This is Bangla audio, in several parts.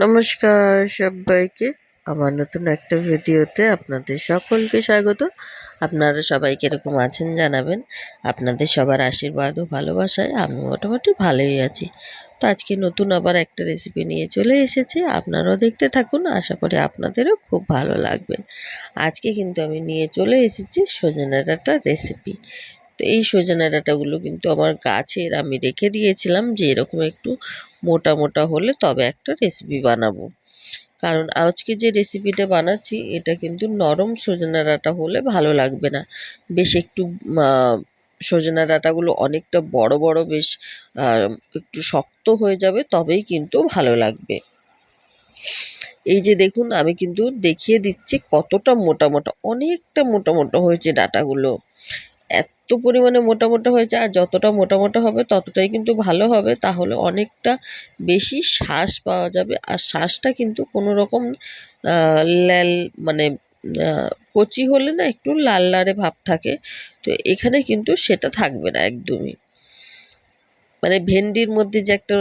নমস্কার সবাইকে। আমার নতুন একটা ভিডিওতে আপনাদের সকলকে স্বাগত। আপনারা সবাই কীরকম আছেন জানাবেন। আপনাদের সবার আশীর্বাদ ও ভালোবাসায় আমি মোটামুটি ভালোই আছি। তো আজকে নতুন আবার একটা রেসিপি নিয়ে চলে এসেছি। আপনারাও দেখতে থাকুন। আশা করি আপনাদেরও খুব ভালো লাগবে। আজকে কিন্তু আমি নিয়ে চলে এসেছি সজনে ডাঁটা রেসিপি তো এই সজনে ডাঁটাগুলো কিন্তু আমার গাছের আমি রেখে দিয়েছিলাম যে এরকম একটু মোটা মোটা হলে তবে একটা রেসিপি বানাবো। কারণ আজকে যে রেসিপিটা বানাচ্ছি, এটা কিন্তু নরম সজনা ডাঁটা হলে ভালো লাগবে না। বেশ একটু সজনা ডাঁটাগুলো অনেকটা বড় বড় বেশ একটু শক্ত হয়ে যাবে, তবেই কিন্তু ভালো লাগবে। এই যে দেখুন, আমি কিন্তু দেখিয়ে দিচ্ছি কতটা মোটা মোটা, অনেকটা মোটা মোটা হয়েছে ডাঁটাগুলো। পরিমাণে মোটা মোটা হয়েছে আর যতটা মোটা মোটা হবে ততটাই কিন্তু ভালো হবে। তাহলে অনেকটা বেশি শ্বাস পাওয়া যাবে। আর শ্বাসটা কিন্তু কোনো রকম ল্যাল মানে কচি হলে না একটু লাল লারে ভাব থাকে। তো এখানে কিন্তু সেটা থাকবে না একদমই। মানে ভেন্ডির মধ্যে যে একটা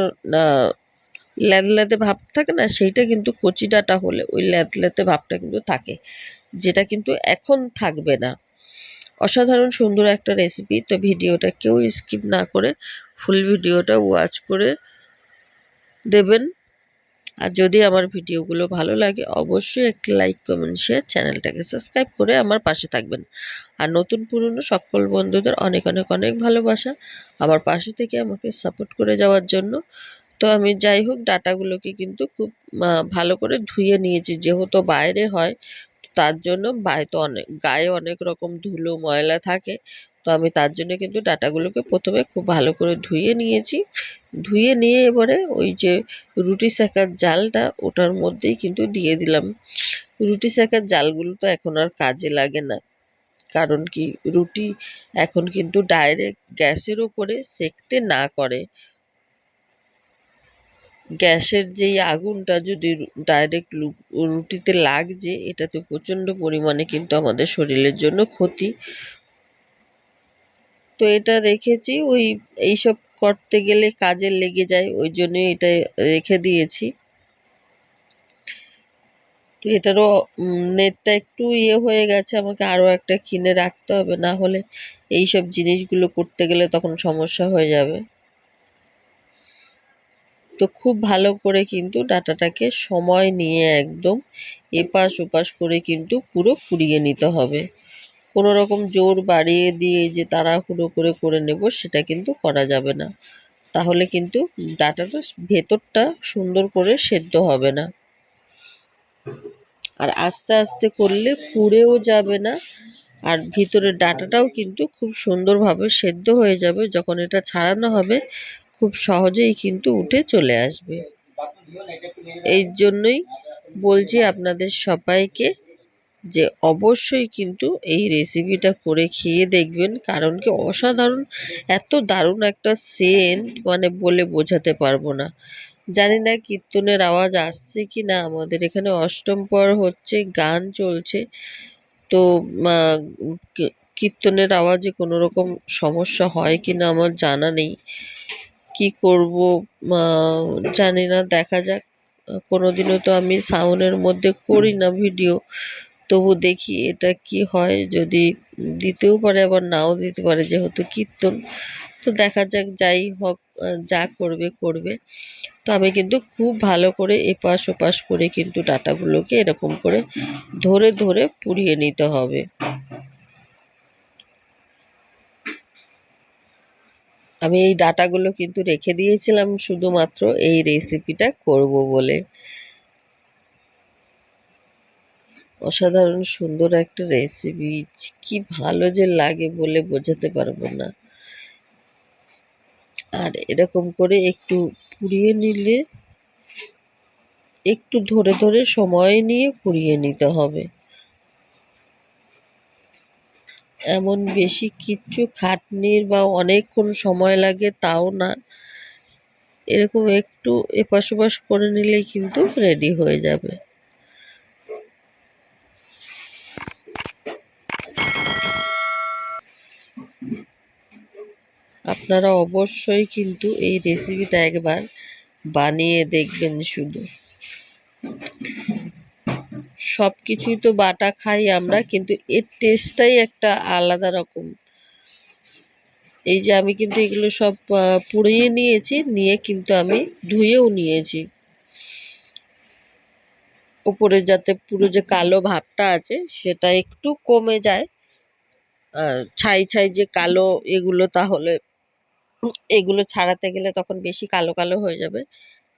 ল্যাদলাতে ভাব থাকে না, সেইটা কিন্তু কচি ডাটা হলে ওই ল্যাদলাতে ভাবটা কিন্তু থাকে। যেটা কিন্তু এখন থাকবে না। অসাধারণ সুন্দর একটা রেসিপি তো ভিডিওটা কেউ স্কিপ না করে ফুল ভিডিওটা ওয়াচ করে দেবেন। আর যদি আমার ভিডিওগুলো ভালো লাগে, অবশ্যই একটি লাইক কমেন্ট শেয়ার চ্যানেলটাকে সাবস্ক্রাইব করে আমার পাশে থাকবেন। আর নতুন পুরনো সকল বন্ধুদের অনেক অনেক অনেক ভালোবাসা আমার পাশে থেকে আমাকে সাপোর্ট করে যাওয়ার জন্য। তো আমি যাই হোক, ডাটাগুলোকে কিন্তু খুব ভালো করে ধুয়ে নিয়েছি। যেহেতু বাইরে হয় তার জন্য তো অনেক, গায়ে অনেক রকম ধুলো, ময়লা থাকে। তো আমি তার জন্য কিন্তু ডাটাগুলোকে প্রথমে খুব ভালো করে ধুয়ে নিয়েছি। ধুয়ে নিয়ে এবারে ওই যে রুটি সেকার জালটা ওটার মধ্যেই কিন্তু দিয়ে দিলাম। রুটি সেকার জালগুলো তো এখন আর কাজে লাগে না। কারণ কি? রুটি এখন কিন্তু ডাইরেক্ট গ্যাসের ওপরে সেকতে না করে। গ্যাসের যেই আগুনটা যদি ডাইরেক্ট রুটিতে লাগছে এটাতে প্রচণ্ড পরিমাণে কিন্তু আমাদের শরীরের জন্য ক্ষতি। তো এটা রেখেছি, ওই, এইসব করতে গেলে কাজে লেগে যায়, ওই জন্য এটা রেখে দিয়েছি। তো এটারও নেটটা একটু ইয়ে হয়ে গেছে, আমাকে আরও একটা কিনে রাখতে হবে, না হলে এই সব জিনিসগুলো করতে গেলে তখন সমস্যা হয়ে যাবে। তো খুব ভালো করে কিন্তু ডাটাটাকে সময় নিয়ে একদম এপাশ ওপাশ করে কিন্তু পুরো পুড়িয়ে নিতে হবে। কোনো রকম জোর বাড়িয়ে দিয়ে যে তাড়াহুড়ো করে করে নেব সেটা কিন্তু করা যাবে না। তাহলে কিন্তু ডাটাটা ভেতরটা সুন্দর করে সেদ্ধ হবে না। আর আস্তে আস্তে করলে পুড়েও যাবে না আর ভিতরের ডাটাটাও কিন্তু খুব সুন্দরভাবে সেদ্ধ হয়ে যাবে। যখন এটা ছাড়ানো হবে খুব সহজেই কিন্তু উঠে চলে আসবে। এই জন্যই বলছি আপনাদের সবাইকে যে অবশ্যই কিন্তু এই রেসিপিটা করে খেয়ে দেখবেন, কারণ কি অসাধারণ, এত দারুণ একটা সেন্ট মানে বলে বোঝাতে পারব না। জানি না কীর্তনের আওয়াজ আসছে কি না, আমাদের এখানে অষ্টম পর হচ্ছে, গান চলছে। তো কীর্তনের আওয়াজে কোনো রকম সমস্যা হয় কি না আমার জানা নেই। কি করব জানি না, দেখা যাক। কোনোদিনও তো আমি সাউন্ডের মধ্যে করি না ভিডিও। তবু দেখি এটা কি হয়, যদি দিতেও পারে, আবার নাও দিতে পারে, যেহেতু কীর্তন। তো দেখা যাক, যাই হোক যা করবে করবে। তো আমি কিন্তু খুব ভালো করে এপাশ ওপাশ করে কিন্তু ডাটাগুলোকে এরকম করে ধরে ধরে পুড়িয়ে নিতে হবে। আমি এই ডাটাগুলো কিন্তু রেখে দিয়েছিলাম শুধুমাত্র এই রেসিপিটা করব বলে। অসাধারণ সুন্দর একটা রেসিপি। কি ভালো যে লাগে বলে বোঝাতে পারব না। আর এরকম করে একটু পুড়িয়ে নিলে, একটু ধরে ধরে সময় নিয়ে পুড়িয়ে নিতে হবে। এমন বেশি কিচ্ছু খাটনির বা অনেকক্ষণ সময় লাগে তাও না। এরকম একটু এপাশ ওপাশ করে নিলেই কিন্তু রেডি হয়ে যাবে। আপনারা অবশ্যই কিন্তু এই রেসিপিটা একবার বানিয়ে দেখবেন শুধু। সব কিছুই তো বাটা খাই আমরা, কিন্তু এর টেস্টটাই একটা আলাদা রকম। এই যে আমি কিন্তু এগুলো সব পুড়িয়ে নিয়েছি, নিয়ে কিন্তু আমি ধুয়েও নিয়েছি। উপরে যাতে পুরো যে কালো ভাবটা আছে, সেটা একটু কমে যায়। আর ছাই ছাই যে কালো এগুলো তাহলে, এগুলো ছাড়াতে গেলে তখন বেশি কালো কালো হয়ে যাবে।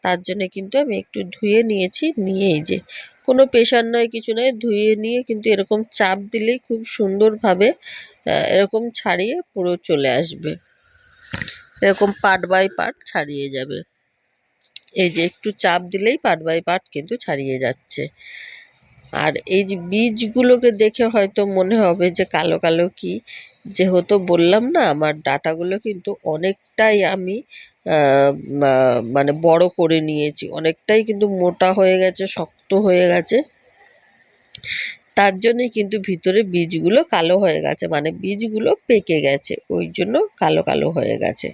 তার জন্য কিন্তু আমি একটু ধুয়ে নিয়েছি নিয়ে এই যে কোনো প্রেশার নয়, কিছু নয়। ধুয়ে নিয়ে কিন্তু এরকম চাপ দিলেই খুব সুন্দরভাবে এরকম ছাড়িয়ে পুরো চলে আসবে। এরকম পার্ট বাই পার্ট ছাড়িয়ে যাবে। এই যে একটু চাপ দিলেই পার্ট বাই পার্ট কিন্তু ছাড়িয়ে যাচ্ছে। আর এই যে বীজগুলোকে দেখে হয়তো মনে হবে যে কালো কালো কি? যেহেতু বললাম না, আমার ডাটাগুলো কিন্তু অনেকটাই আমি মানে বড় করে নিয়েছি। অনেকটাই কিন্তু মোটা হয়ে গেছে, শক্ত হয়ে গেছে। তার জন্যই কিন্তু ভিতরে বীজগুলো কালো হয়ে গেছে মানে বীজগুলো পেকে গেছে, ওই জন্য কালো কালো হয়ে গেছে।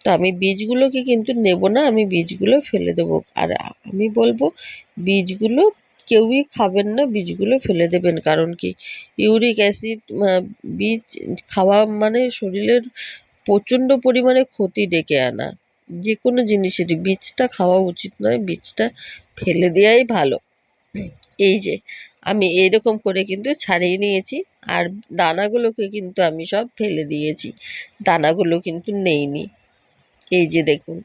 তো আমি বীজগুলোকে কিন্তু নেব না, আমি বীজগুলো ফেলে দেবো। আর আমি বলব, বীজগুলো কেউই খাবেন না, বীজগুলো ফেলে দেবেন। কারণ কি, ইউরিক অ্যাসিড বীজ খাওয়া মানে শরীরের প্রচণ্ড পরিমাণে ক্ষতি ডেকে আনা। যে কোনো জিনিসেরই, বীজটা খাওয়া উচিত নয়, বীজটা ফেলে দেওয়াই ভালো। এই যে আমি এইরকম করে কিন্তু ছাড়িয়ে নিয়েছি আর দানাগুলোকে কিন্তু আমি সব ফেলে দিয়েছি। দানাগুলো কিন্তু নেইনি। এই যে দেখুন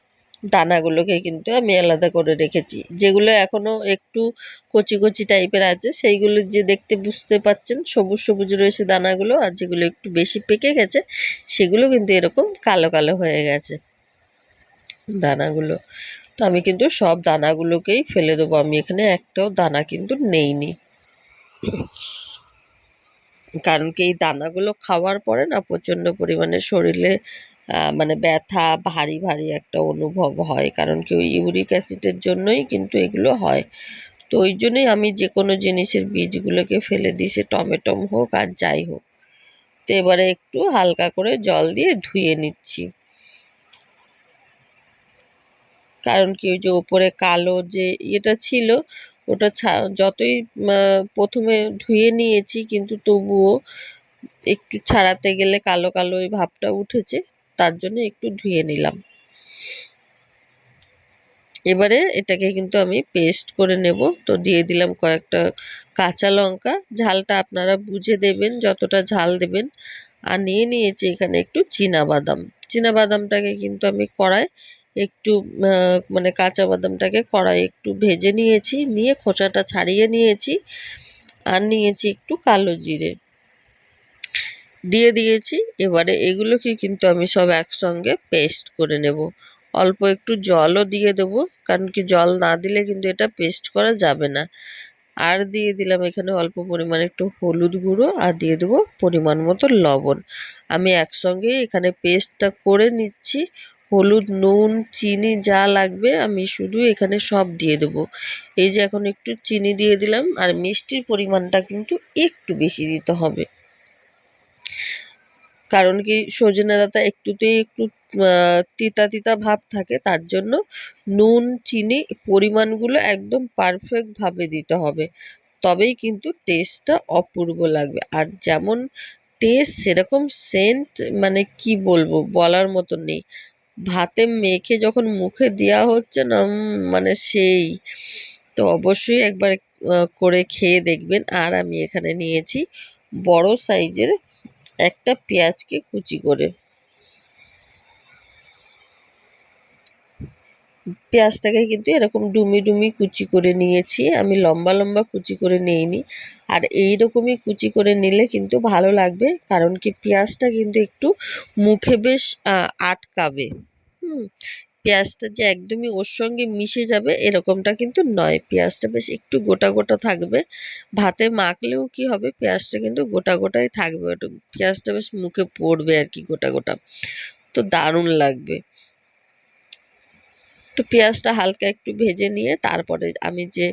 দানাগুলোকে কিন্তু আমি আলাদা করে রেখেছি। যেগুলো এখনও একটু কচি কচি টাইপের আছে সেইগুলো যে দেখতে বুঝতে পাচ্ছেন সবুজ সবুজ রয়েছে দানাগুলো আর যেগুলো একটু বেশি পেকে গেছে সেগুলো কিন্তু এরকম কালো কালো হয়ে গেছে। দানাগুলো তো আমি কিন্তু সব দানাগুলোকেই ফেলে দেবো। আমি এখানে একটাও দানা কিন্তু নেইনি। কারণ কি এই দানাগুলো খাওয়ার পরে না প্রচণ্ড পরিমাণে শরীরে মানে ব্যথা, ভারী ভারী একটা অনুভব হয়। কারণ কি ওই ইউরিক অ্যাসিডের জন্যই কিন্তু এগুলো হয়। তো ওই জন্যই আমি যে কোনো জিনিসের বীজগুলোকে ফেলে দিই, সে টমেটম হোক আর যাই হোক। তো এবারে একটু হালকা করে জল দিয়ে ধুয়ে নিচ্ছি। কারণ কি ওই যে ওপরে কালো যে ইয়েটা ছিল, ওটা যতই প্রথমে ধুয়ে নিয়েছি কিন্তু তবুও একটু ছাড়াতে গেলে কালো কালো ওই ভাবটা উঠেছে, তার জন্য একটু ধুয়ে নিলাম। এবারে এটাকে কিন্তু আমি পেস্ট করে নেব। তো দিয়ে দিলাম কয়েকটা কাঁচা লঙ্কা, ঝালটা আপনারা বুঝে দেবেন যতটা ঝাল দেবেন। আর নিয়ে নিয়েছি এখানে একটু চীনা বাদাম চীনা বাদামটাকে কিন্তু আমি কড়াই একটু মানে কাঁচা বাদামটাকে কড়াই একটু ভেজে নিয়েছি, নিয়ে খোসাটা ছাড়িয়ে নিয়েছি আর নিয়েছি একটু কালো জিরে। দিয়ে দিয়েছি, এবারে এগুলোকে কিন্তু আমি সব একসঙ্গে পেস্ট করে নেব। অল্প একটু জলও দিয়ে দেবো, কারণ কি জল না দিলে কিন্তু এটা পেস্ট করা যাবে না। আর দিয়ে দিলাম এখানে অল্প পরিমাণে একটু হলুদ গুঁড়ো আর দিয়ে দেবো পরিমাণ মতো লবণ। আমি একসঙ্গে এখানে পেস্টটা করে নিচ্ছি হলুদ, নুন, চিনি যা লাগবে আমি শুধু এখানে সব দিয়ে দেবো। এই যে এখন একটু চিনি দিয়ে দিলাম আর মিষ্টির পরিমাণটা কিন্তু একটু বেশি দিতে হবে। কারণ কি সজনে ডাঁটা একটুতেই একটু তিতা তিতা ভাব থাকে, তার জন্য নুন, চিনি পরিমাণগুলো একদম পারফেক্ট ভাবে দিতে হবে। তবেই কিন্তু টেস্টটা অপূর্ব লাগবে। আর যেমন টেস্ট সেরকম সেন্ট মানে কি বলব বলার মতো নেই। ভাতে মেখে যখন মুখে দেওয়া হচ্ছে না মানে সেই। তো অবশ্যই একবার করে খেয়ে দেখবেন। আর আমি এখানে নিয়েছি বড় সাইজের একটা পেঁয়াজকে কুচি করে। পেঁয়াজটাকে কিন্তু এরকম ডুমি ডুমি কুচি করে নিয়েছি। আমি লম্বা লম্বা কুচি করে নিইনি। আর এই রকমই কুচি করে নিলে কিন্তু ভালো লাগবে, কারণ কি পেঁয়াজটা কিন্তু একটু মুখে বেশ আটকাবে। হুম, পেঁয়াজটা যে একদমই ওর সঙ্গে মিশে যাবে এরকমটা কিন্তু নয়। পেঁয়াজটা বেশ একটু গোটা গোটা থাকবে। ভাতে মাখলেও কি হবে, পেঁয়াজটা কিন্তু গোটা গোটাই থাকবে। পেঁয়াজটা বেশ মুখে পড়বে আর কি গোটা গোটা। তো দারুণ লাগবে। তো পেঁয়াজটা হালকা একটু ভেজে নিয়ে তারপরে আমি যে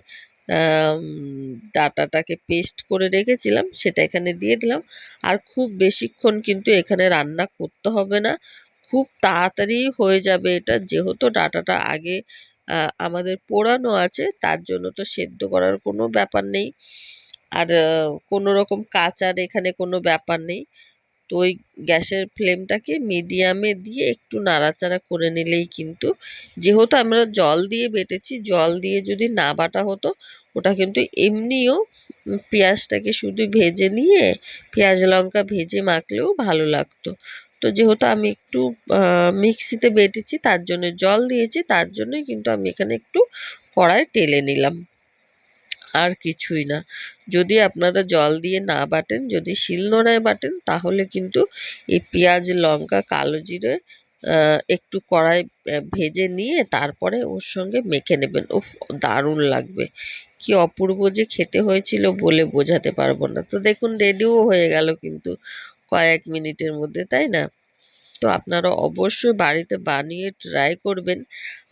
ডাটাটাকে পেস্ট করে রেখেছিলাম সেটা এখানে দিয়ে দিলাম। আর খুব বেশিক্ষণ কিন্তু এখানে রান্না করতে হবে না। খুব তাড়াতাড়ি হয়ে যাবে এটা। যেহেতু ডাটাটা আগে আমাদের পোড়ানো আছে, তার জন্য তো সেদ্ধ করার কোনো ব্যাপার নেই। আর কোনো রকম কাঁচার এখানে কোনো ব্যাপার নেই। তো ওই গ্যাসের ফ্লেমটাকে মিডিয়ামে দিয়ে একটু নাড়াচাড়া করে নিলেই কিন্তু, যেহেতু আমরা জল দিয়ে বেটেছি, জল দিয়ে যদি না বাটা হতো, ওটা কিন্তু এমনিও পেঁয়াজটাকে শুধু ভেজে নিয়ে পেঁয়াজ, লঙ্কা ভেজে মাখলেও ভালো লাগতো। তো যেহেতু আমি একটু মিক্সিতে বেটেছি, তার জন্য জল দিয়েছি, তার জন্যই কিন্তু আমি এখানে একটু কড়াই টেলে নিলাম। আর কিছুই না। যদি আপনারা জল দিয়ে না বাটেন, যদি শিলনোড়ায় বাটেন, তাহলে কিন্তু এই পেঁয়াজ, লঙ্কা, কালো জিরে একটু কড়াই ভেজে নিয়ে তারপরে ওর সঙ্গে মেখে নেবেন। ও দারুণ লাগবে। কি অপূর্ব যে খেতে হয়েছিল বলে বোঝাতে পারব না। তো দেখুন, রেডিও হয়ে গেল কিন্তু কয়েক মিনিটের মধ্যে, তাই না? তো আপনারা অবশ্যই বাড়িতে বানিয়ে ট্রাই করবেন।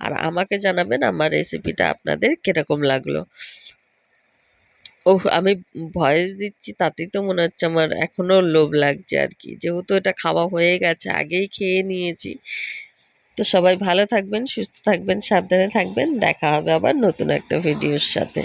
আর আমাকে জানাবেন আমার রেসিপিটা আপনাদের কীরকম লাগল। ওহ, আমি ভয়েস দিচ্ছি তাতেই তো মনে হচ্ছে আমার এখনও লোভ লাগছে আর কি যেহেতু এটা খাওয়া হয়ে গেছে, আগেই খেয়ে নিয়েছি। তো সবাই ভালো থাকবেন, সুস্থ থাকবেন, সাবধানে থাকবেন। দেখা হবে আবার নতুন একটা ভিডিওর সাথে।